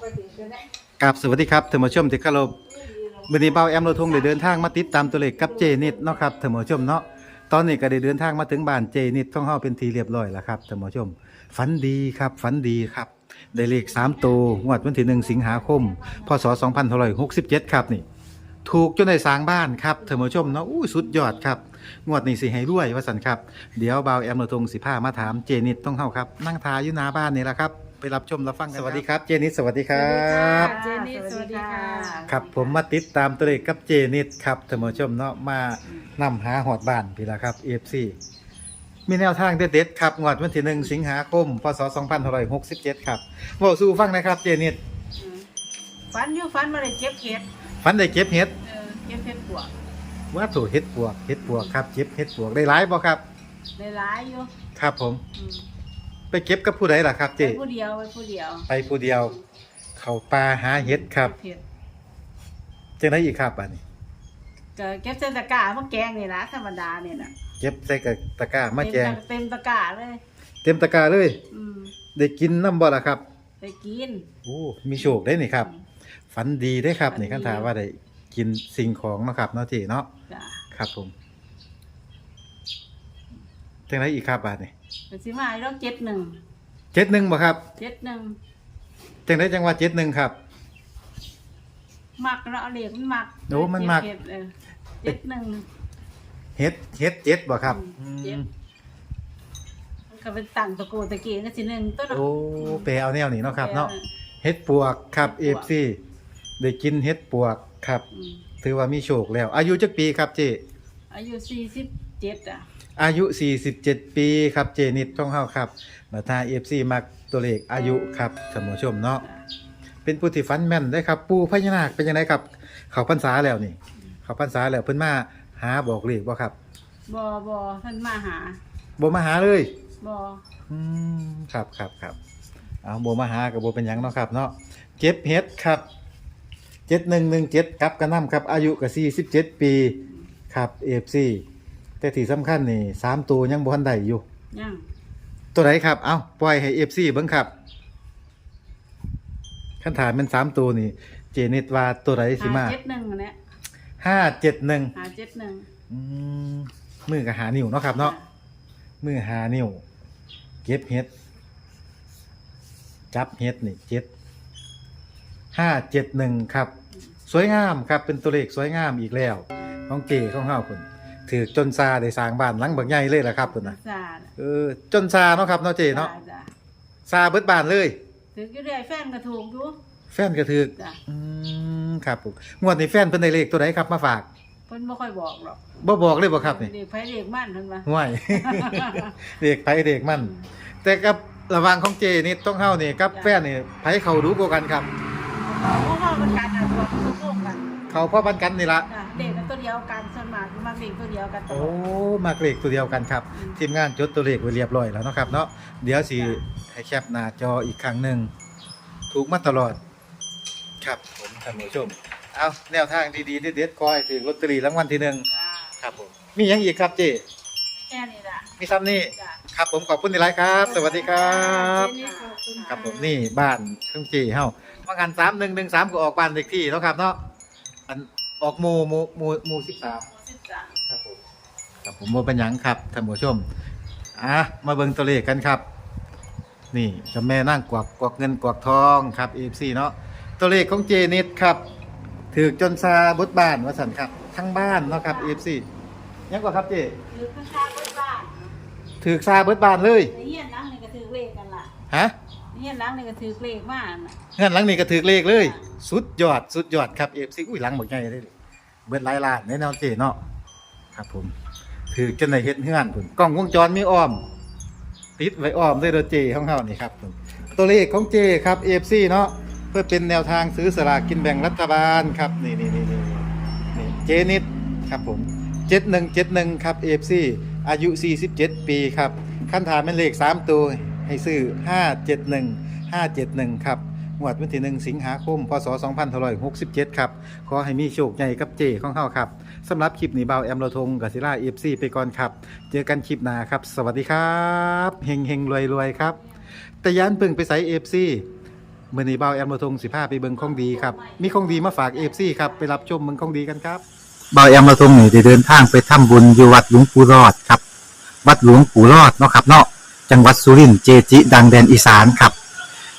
ไปถึงกันนะกับสวัสดีครับท่านผู้ชมที่เคารพวันนี้เบาแอมเราทงได้เดินทางมาติดตามตัวเลขกับเจนิดเนาะครับท่านผู้ชมเนาะตอนนี้ก็ได้เดินทางมาถึงบ้านเจนิดของเฮาเป็นทีเรียบร้อยแล้วครับท่านผู้ชมฝันดีครับฝันดีครับได้เลข3ตัวงวดวันที่1สิงหาคมพศ2567ครับนี่ ถูกจนได้สร้างบ้านครับท่านผู้ชมเนาะอู้สุดยอดครับงวดนี้สิให้รวยว่าสันครับเดี๋ยวเบาแอมเราทงสิพามาถามเจนิดต้องเฮาครับนั่งทาอยู่หน้าบ้านนี่แหละครับ ไปรับชมรับฟังกันสวัสดีครับ เจนิดสวัสดีครับ เจนี่สวัสดีค่ะครับผมมาติดตามตัวเลขกับเจนิดครับท่านผู้ชมเนาะมานำหาหอดบ้านพี่ละครับ FC มีแนวทางเด็ดๆครับงวดวันที่หนึ่งสิงหาคมพศ2567ครับเว้าสู่ฟังนะครับ เจนิดฟันอยู่ฟันมาเลยเจ็บเห็ดฝันได้เก็บเห็ดเออเจ็บเห็ดปวดว่าถูกเห็ดปวกเห็ดปวกครับเก็บเห็ดปวกได้หลายบ่ครับได้หลายอยู่ครับผมอืม ไปเก็บกับผู้ใดล่ะครับ ไปเจผู้เดียวไปผู้เดียวไปผู้เดียว เข้าป่าหาเห็ดครับเห็ดจังไดอีกครับอันนี้ ก็เก็บเส้นตะกร้ามาแกงนี่ละธรรมดาเนี่ยนะเก็บใส่กับตะกร้ามาแจง เต็มตะกร้าเลย เต็มตะกร้าเลย อืมได้กินน้ำบ่ล่ะครับ ไปกิน โอ้มีโชคได้นี่ครับ ฝันดีได้ครับฝันดี นี่คันถามว่าได้กินสิ่งของเนาะครับเนาะที่เนาะจ้ะครับผมจังไดอีกครับบาดนี่ เป็นสิมาให้เราเจ็ดหนึ่งเจ็ดหนึ่งบ่ครับเจ็ดหนึ่งจังไดจังว่าเจ็ดหนึ่งครับ มักเราะเอาเหล็กมันมักโอ้มันมัก เจ็ดเออเจ็ดหนึ่ง เฮ็ดเฮ็ดเจ็ดบ่ครับอืมเจ็ดอืมมันก็เป็นตั้งตะโกตะเกียงก็สิหนึ่งต้นโอ้ไปเอาแนวนี้เนาะครับเนาะเฮ็ดปวกครับเอฟซีได้กินเฮ็ดปวกครับ อืมถือว่ามีโชคแล้ว อายุจักปีครับเจอายุสี่สิบเจ็ดอะ อายุ 47 ปีครับเจนิดท่องเฮาครับมาทา FC มักตัวเลขอายุครับท่านผู้ชมเนาะจ้ะเป็นผู้ที่ฟันแม่นได้ครับ ปู่พญานาคเป็นยังไงครับเขาพรรษาแล้วนี่ เขาพรรษาแล้วเพิ่นมาหาบอกเลขบ่ครับบอบอท่านมาหาบ่มาหาเลยบออืมครับครับครับเอาบ่มาหาก็บ่เป็นหยังเนาะครับเนาะเก็บเฮ็ดครับ7117ครับกระนำครับอายุก็47 ปีครับ FC แต่ที่สำคัญนี่สามตัวยังบ่ทันได้อยู่ยังตัวไหนครับ เอาปล่อยให้ FC เบิ่งครับคันถามเป็นสามตัวนี่ เจนิดว่าตัวไหนสิมาหาเจ็ดหนึ่งเนี่ยห้าเจ็ดหนึ่งหาเจ็ดหนึ่งมือกับหานิ้วเนาะครับเนาะ มือหานิ้ว เก็บเฮ็ด จับเฮ็ดนี่เจ็ดห้าเจ็ดหนึ่งครับ สวยงามครับเป็นตัวเลขสวยงามอีกแล้ว ของเจของเฮาคุณ ถือจนซาได้สร้างบ้านหลังบักใหญ่เลยล่ะครับคุณนะจ้าเออจนซาเนาะครับเนาะเจเนาะจ้าซาเบิดบ้านเลยถือกี่เรื่อยแฟนก็ถูกอยู่แฟนก็ถือจ้าอืมครับผมงวดนี้แฟนเพิ่นได้เลขตัวไหนครับมาฝากเพิ่นไม่ค่อยบอกหรอกบ่บอกเลยบ่ครับนี่เด็กไผเด็กมั่นเพิ่นว่าห่วย เด็กไปเด็กมัน แต่กับระหว่างของเจนี่ต้องเข้านี่กับแฟนนี่ไผเขารู้กว่ากันครับเพราะว่ามันการอ่านตัวทุกโลกกัน เขาพ่อบันกันนี่ละจ้ะ เด็กกันตัวเดียวกันส่วนมากมักเด็กตัวเดียวกันตโอ้ลอดมากเลขตัวเดียวกันครับอืม ทีมงานจดตัวเลขไว้เรียบร้อยแล้วเนาะครับเนาะเดี๋ยวสิให้แคปหน้าจออีกครั้งหนึ่งถูกมาตลอด ครับผมท่านผู้ชม เอาแนวทางดีๆเด็ดๆขอให้ถึงลอตเตอรี่รางวัลที่หนึ่งจ้าครับผมมีหยังอีกครับเจแค่นี้ล่ะมีซ้ำนี่จ้าครับผมขอบคุณที่ไลฟ์ครับ สวัสดีครับ เจนี่ขอบคุณครับผมนี่บ้านเครื่องจีเฮาว่างันสามหนึ่งหนึ่งสามก็ออกบ้านเด็กที่แล้วครับเนาะอัน ออกหมู่หมู่หมู่หมู่สิบสามจ้าครับผมครับผมโมเป็นหยังครับท่านผู้ชมอะมาเบิ่งตัวเลขกันครับ นี่เจะแม่นั่งกวักกวักเงินกวักทองครับเอฟซีเนาะตัวเลขของเจนิดครับถือจนซาบดบ้านว่าสันครับ ทั้งบ้านเนาะครับเอฟซียังกว่าครับเจถือข้างๆบนบ้านถือซาเบิดบ้านเลยในเฮียนหลังนี่ก็ถือเลขกันล่ะฮะในเฮียนหลังนี่ก็ถือเลขมากน่ะ เงินหลังนี้ก็ถือเลขเลย สุดยอดสุดยอดครับเอฟซีอุ้ยหลังหมดใหญ่เลย เบิดหลายล้านแน่นอนเจเนาะครับผมถือจนในเฮ็ดเฮือนผมกล้องวงจรมีอ้อม ติดไว้อ้อมด้วยเด้อเจของเฮานี่ครับผมตัวเลขของเจครับเอฟซีเนาะเพื่อเป็นแนวทางซื้อสลากกินแบ่งรัฐบาลครับนี่นี่นี่นี่เจนิดครับผม7171ครับเอฟซีอายุ 47 ปีครับ ขั้นถามเป็นเลข 3 ตัวให้ซื้อ 571 571 ครับ งวดวันที่หนึ่งสิงหาคม พศ2567 ครับ ขอให้มีโชคใหญ่กับเจของเฮาครับสำหรับคลิปนี้เบาแอมโลทงกับศิลาเอฟซีไปก่อนครับ เจอกันคลิปหน้าครับ สวัสดีครับเฮงเฮงรวยรวยครับแต่ยันพิ่งไปใส่เอฟซีมื่อนี้เบาแอมมาทงสิพาไปเบิ่งของดีครับ มีของดีมาฝากเอฟซีครับไปรับชมเบิงของดีกันครับเบาแอมมาทงนี่ได้เดินทางไปทำบุญอยู่วัดหลวงปู่รอดครับ วัดหลวงปู่รอดเนาะครับเนาะจังหวัดสุรินทร์เจจิ ดังแดนอีสานครับ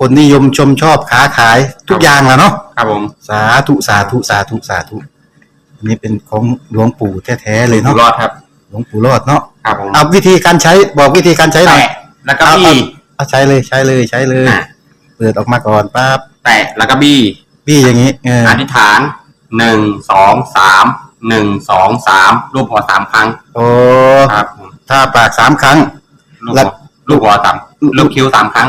คนนิยมชมชอบค้าขายทุกอย่างแหล้วเนาะครับผมสาธุสาธุสาธุสาธุอันนี้เป็นของหลวงปู่แท้ๆเลยอยู่เนาะรอดครับ หลวงปู่รอดเนาะครับผมเอาวิธีการใช้บอกวิธีการใช้หน่อยแตะแล้วก็บี้เอาใช้เลยใช้เลยใช้เลยอะเปิดออกมาก่อนปั๊บแตะแล้วก็บี้พี่อย่างนี้เอออธิษฐานหนึ่งสองสามหนึ่งสองสามรูปหัวสามครั้ง โอ้ครับผมถ้าปากสามครั้ง ลูกแล้หัววลูกหัวสามลูกคิ้วสามครั้ง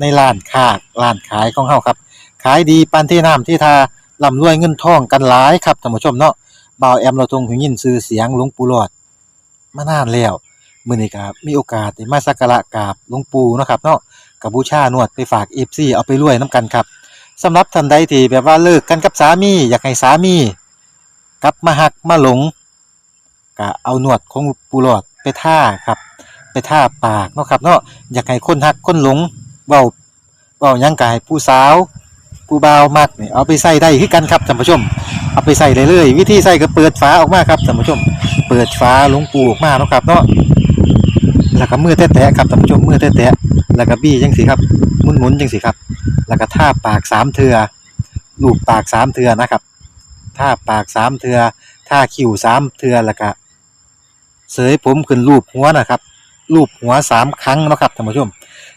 ในร้านค้าร้านขายของเฮาครับ ขายดีปานที่น้ำที่ทาร่ำรวยเงินทองกันหลายครับท่านผู้ชมเนาะบ่าวแอมเราทงหูยินชื่อเสียงหลวงปู่หลอด มานานแล้วมื้อนี้ก็มีโอกาสได้มาสักการะกราบหลวงปู่เนาะครับเนาะกับบูชานวดไปฝาก FC เอาไปรวยนํกันครับสำหรับท่านใดที่แบบว่าเลิกกันกับสามี อยากให้สามี กลับมาหักมาหลงก็เอาหนวดของปูหลอดไปท่าครับ ไปท่าปากเนาะครับเนาะอยากให้คนหักคนหลง เว้าเว้าหยังกายผู้สาวผู้บ่าวมักนี่เอาไปใส่ได้คือกันครับท่านผู้ชม เอาไปใส่เลยเลยวิธีใส่ก็เปิดฝาออกมาครับท่านผู้ชม เปิดฝาหลวงปูออกมาเนาะครับเนาะแล้วก็มือแตะๆครับท่านผู้ชมมือแตะๆแล้วก็บี้จังสิครับหมุนๆจังสิครับ แล้วก็ท่าปากสามเทือลูบปากสามเทือนะครับท่าปากสามเทือท่าคิ้วสามเทือแล้วก็เสยผมขึ้นรูปหัวนะครับรูปหัวสามครั้งเนาะครับท่านผู้ชม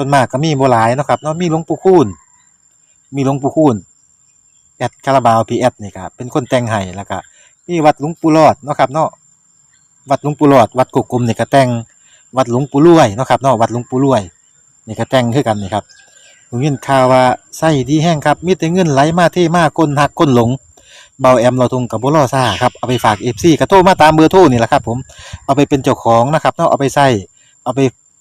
ส่วนมากก็มีบหลายนะครับเนาะมีหลวงปู่คูณมีหลวงปู่คูณแอดคาราบาวพีแอดนี่ครับเป็นคนแต่งให้แล้วก็มีวัดหลวงปู่รอดนะครับเนาะวัดหลวงปู่รอด วัดกุกกลมนี่ก็แต่งวัดหลวงปู่รวยนะครับเนาะวัดหลวงปู่รวยนี่ก็แต่งคือกันนี่ครับผมยินข่าวว่าไส้ดีแห้งครับมีแต่เงินไหลมาเทมาคนหักคนหลงเบาแอมเราทุงกับบุรอซ่าครับเอาไปฝากเอฟซีกระโทรมาตามเบอร์โทรนี่แหละครับผมเอาไปเป็นเจ้าของนะครับเนาะเอาไปใส่เอาไป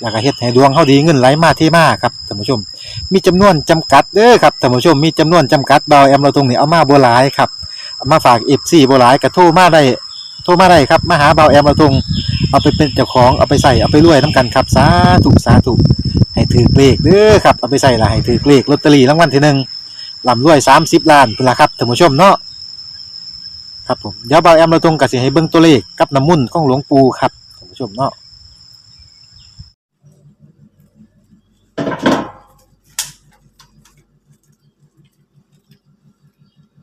แล้วก็เฮ็ดให้ดวงเฮาดีเงินไหลมาที่มาครับท่านผู้ชม มีจำนวนจำกัดเด้อครับท่านผู้ชมมีจำนวนจำกัดเบาแอมเราตรงนี้เอามาบ่หลายครับเอามาฝาก FC บ่หลายก็โทรมาได้โทรมาได้ครับมาหาเบาแอมเราตรงเอาไปเป็นเจ้าของเอาไปใส่เอาไปรวยนํกันครับสาธุสาธุให้ถือเลขเด้อครับเอาไปใส่ละให้ถือเลขลอตเตอรี่รางวัลที่หนึ่งลำรวย30ล้านพุ่นละครับท่านผู้ชมเนาะครับผมเดี๋ยวเบาแอมเราตรงกับสิให้เบิ่งตัวเลขกับน้ำมุ่นของหลวงปู่ครับท่านผู้ชมเนาะ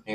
นี่คุณ